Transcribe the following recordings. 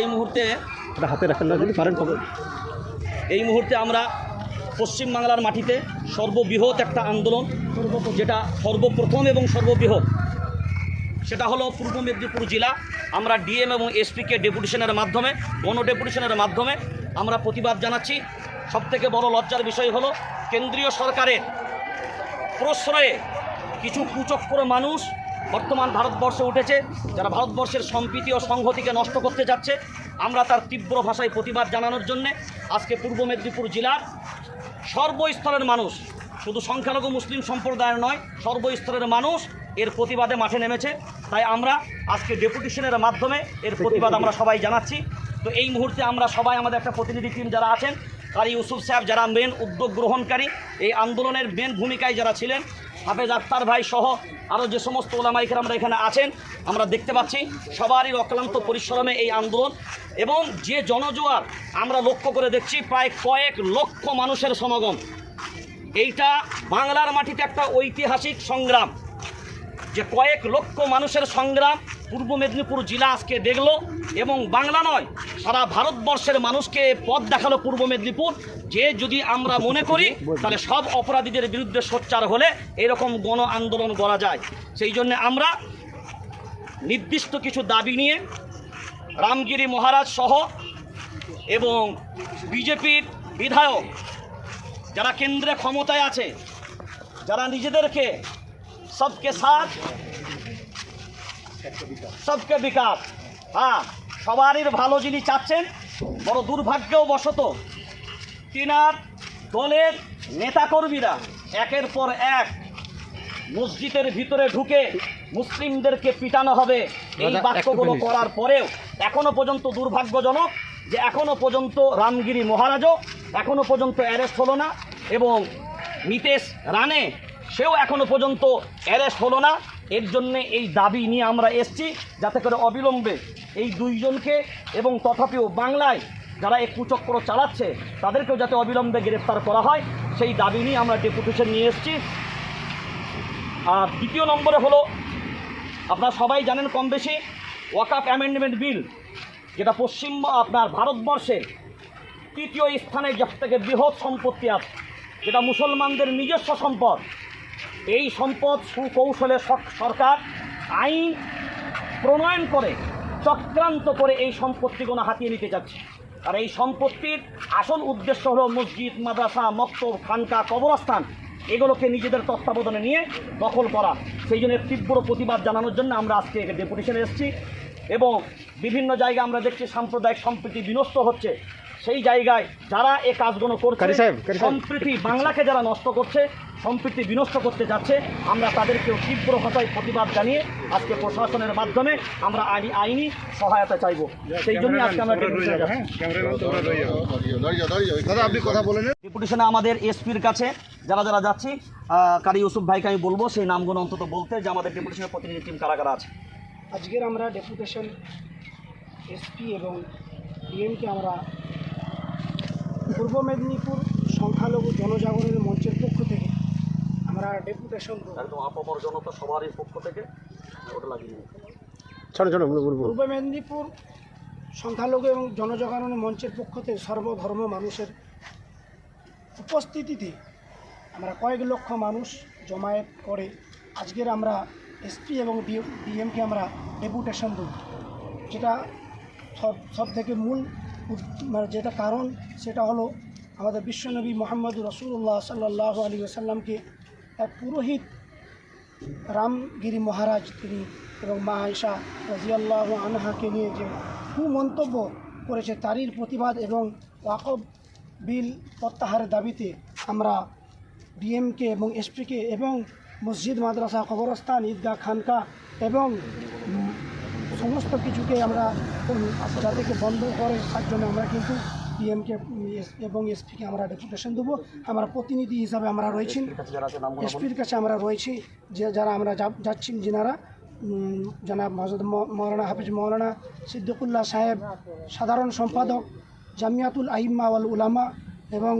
এই মুহূর্তে হাতে রাখেন না যদি পারেন তবে। এই মুহূর্তে আমরা পশ্চিমবাংলার মাটিতে সর্ববৃহৎ একটা আন্দোলন যেটা সর্বপ্রথম এবং সর্ববৃহৎ। সেটা হলো পূর্ব মেদিনীপুর জেলা। আমরা ডিএম এবং এসপিকে ডেপুটেশনের মাধ্যমে গণ ডেপুটেশনের মাধ্যমে আমরা প্রতিবাদ জানাচ্ছি। সবথেকে বড় লজ্জার বিষয় হলো কেন্দ্রীয় সরকারের প্রশ্রয়ে কিছু কুচক্র মানুষ বর্তমান ভারতবর্ষে উঠেছে, যারা ভারতবর্ষের সম্প্রীতি ও সংহতিকে নষ্ট করতে যাচ্ছে, আমরা তার তীব্র ভাষায় প্রতিবাদ জানানোর জন্যে আজকে পূর্ব মেদিনীপুর জেলার সর্বস্তরের মানুষ, শুধু সংখ্যালঘু মুসলিম সম্প্রদায়ের নয়, সর্বস্তরের মানুষ এর প্রতিবাদে মাঠে নেমেছে। তাই আমরা আজকে ডেপুটেশনের মাধ্যমে এর প্রতিবাদ আমরা সবাই জানাচ্ছি। তো এই মুহূর্তে আমরা সবাই আমাদের একটা প্রতিনিধি টিম যারা আছেন, কারি ইউসুফ সাহেব যারা মেন উদ্যোগ গ্রহণকারী, এই আন্দোলনের মেন ভূমিকায় যারা ছিলেন হাফেজ আক্তার ভাই সহ আরও যে সমস্ত ওলামাইকের আমরা এখানে আছেন, আমরা দেখতে পাচ্ছি সবারই অক্লান্ত পরিশ্রমে এই আন্দোলন এবং যে জনজোয়ার আমরা লক্ষ্য করে দেখছি প্রায় কয়েক লক্ষ মানুষের সমাগম। এইটা বাংলার মাটিতে একটা ঐতিহাসিক সংগ্রাম। যে কয়েক লক্ষ মানুষের সংগ্রাম পূর্ব মেদিনীপুর জেলা আজকে দেখল এবং বাংলা নয়, সারা ভারতবর্ষের মানুষকে পথ দেখাল পূর্ব মেদিনীপুর। যে যদি আমরা মনে করি, তাহলে সব অপরাধীদের বিরুদ্ধে সোচ্চার হলে এরকম গণ আন্দোলন করা যায়। সেই জন্য আমরা নির্দিষ্ট কিছু দাবি নিয়ে রামগিরি মহারাজ সহ এবং বিজেপির বিধায়ক যারা কেন্দ্রে ক্ষমতায় আছে, যারা নিজেদেরকে সবকে সাথ সবকে বিকাশ হ্যাঁ সবারই ভালো যিনি চাচ্ছেন বড় দুর্ভাগ্যও বশত তিনার দলের নেতাকর্মীরা একের পর এক মসজিদের ভিতরে ঢুকে মুসলিমদেরকে পিটানো হবে এই বাক্যগুলো করার পরেও এখনও পর্যন্ত দুর্ভাগ্যজনক যে এখনও পর্যন্ত রামগিরি মহারাজও এখনও পর্যন্ত অ্যারেস্ট হলো না এবং নিতেশ রানে সেও এখনও পর্যন্ত অ্যারেস্ট হলো না। এর জন্যে এই দাবি নিয়ে আমরা এসছি, যাতে করে অবিলম্বে এই দুইজনকে এবং তথাপিও বাংলায় যারা এই কুচক্র চালাচ্ছে, তাদেরকেও যাতে অবিলম্বে গ্রেফতার করা হয়, সেই দাবি নিয়ে আমরা ডেপুটেশন নিয়ে এসেছি। আর দ্বিতীয় নম্বরে হলো, আপনারা সবাই জানেন কম বেশি ওয়াকাপ অ্যামেন্ডমেন্ট বিল, যেটা পশ্চিম আপনার ভারতবর্ষের তৃতীয় স্থানে সব থেকে বৃহৎ সম্পত্তি আছে, যেটা মুসলমানদের নিজস্ব সম্পদ এই সম্পদ সুকৌশলে সরকার আইন প্রণয়ন করে চক্রান্ত করে এই সম্পত্তিগুলো হাতিয়ে নিতে যাচ্ছে। আর এই সম্পত্তির আসল উদ্দেশ্য হলো মসজিদ মাদ্রাসা মক্তব খানকা কবরস্থান এগুলোকে নিজেদের তত্ত্বাবধানে নিয়ে দখল করা। সেই জন্য তীব্র প্রতিবাদ জানানোর জন্য আমরা আজকে ডেপুটেশনে এসেছি এবং বিভিন্ন জায়গায় আমরা দেখছি সাম্প্রদায়িক সম্প্রীতি বিনষ্ট হচ্ছে। সেই জায়গায় যারা এ কাজগুলো করছে। সম্প্রীতি বাংলাকে যারা নষ্ট করছে সম্প্রীতি বিনষ্ট করতে যাচ্ছে, আমরা তাদেরকেও তীব্র ভাষায় প্রতিবাদ জানিয়ে আজকে প্রশাসনের মাধ্যমে আমরা আইনি আইনি সহায়তা চাইব। সেই জন্যই আজকে আমরা ডেপুটেশনে আমাদের এসপির কাছে যারা যারা যাচ্ছি কারি ইউসুফ ভাইকে আমি বলব, সেই নামগুলো অন্তত বলতে যে আমাদের ডেপুটেশনের প্রতিনিধি টিম কারা কারা আছে। আজকের আমরা ডেপুটেশন এসপি এবং ডিএমকে আমরা পূর্ব মেদিনীপুর সংখ্যালঘু জনজাগরণের মঞ্চের পক্ষ থেকে আমরা ডেপুটেশন। একদম আপামর জনতা সবারই পক্ষ থেকে ওটা লাগিয়ে পূর্ব মেদিনীপুর সংখ্যালঘু এবং জনজাগরণের মঞ্চের পক্ষ থেকে সর্বধর্ম মানুষের উপস্থিতিতে আমরা কয়েক লক্ষ মানুষ জমায়েত করে আজকের আমরা এসপি এবং ডিএমকে আমরা ডেপুটেশন দেব। যেটা সব সব থেকে মূল মানে যেটা কারণ সেটা হলো আমাদের বিশ্বনবী মোহাম্মদ রসুল্লাহ সাল্লাহ আলী আসাল্লামকে এক পুরোহিত রামগিরি মহারাজ তিনি এবং মা আয়সা রাজিয়াল্লাহ আনহাকে নিয়ে যে কুমন্তব্য করেছে তারই প্রতিবাদ এবং ওয়াকব বিল প্রত্যাহারের দাবিতে আমরা ডিএমকে এবং এসপিকে এবং মসজিদ, মাদ্রাসা, কবরস্থান, ঈদগাহ, খানকা এবং সমস্ত কিছুকে আমরা যাদেরকে বন্ধ করে তার জন্য আমরা কিন্তু ডিএমকে এবং এসপিকে আমরা ডেপুটেশন দেবো। আমরা প্রতিনিধি হিসাবে আমরা রয়েছি। এসপির কাছে আমরা রয়েছি। যে যারা আমরা যা- যাচ্ছি যিনারা জনাব হজরত মৌলানা হাফিজ মৌলানা সিদ্দিকুল্লাহ সাহেব সাধারণ সম্পাদক জামিয়াতুল আহিম্মা ওয়াল উলামা এবং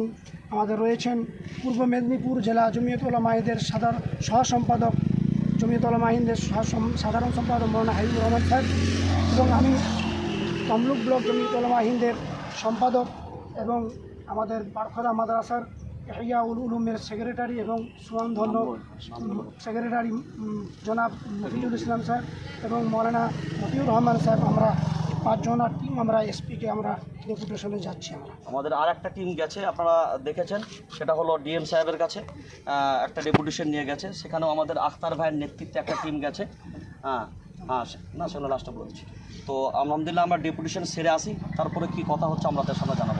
আমাদের রয়েছেন পূর্ব মেদিনীপুর জেলা জমিয়ত উলামাহিদের সাধারণ সহ সম্পাদক জমিয়ত উলামাহিদের সহ সাধারণ সম্পাদক মৌলানা হাবিবুর রহমান সাহেব এবং আমি তমলুক ব্লক জমিয়ত ওলামা হিন্দের সম্পাদক এবং আমাদের বারখরা মাদ্রাসার ইহিয়া উল উলুমের সেক্রেটারি এবং সুয়ানধন্য সেক্রেটারি জনাব মফিজুল ইসলাম স্যার এবং মৌলানা মতিউর রহমান সাহেব আমরা পাঁচজনার টিম আমরা এসপিকে আমরা ডেপুটেশনে যাচ্ছি আমরা। আমাদের আর একটা টিম গেছে, আপনারা দেখেছেন, সেটা হলো ডিএম সাহেবের কাছে একটা ডেপুটেশন নিয়ে গেছে, সেখানেও আমাদের আখতার ভাইয়ের নেতৃত্বে একটা টিম গেছে হ্যাঁ হ্যাঁ সে- না সেগুলো লাস্টে বলেছি তো আলহামদুলিল্লাহ আমরা ডেপুটেশন সেরে আসি, তারপরে কি কথা হচ্ছে আমাদের সামনে জানাব।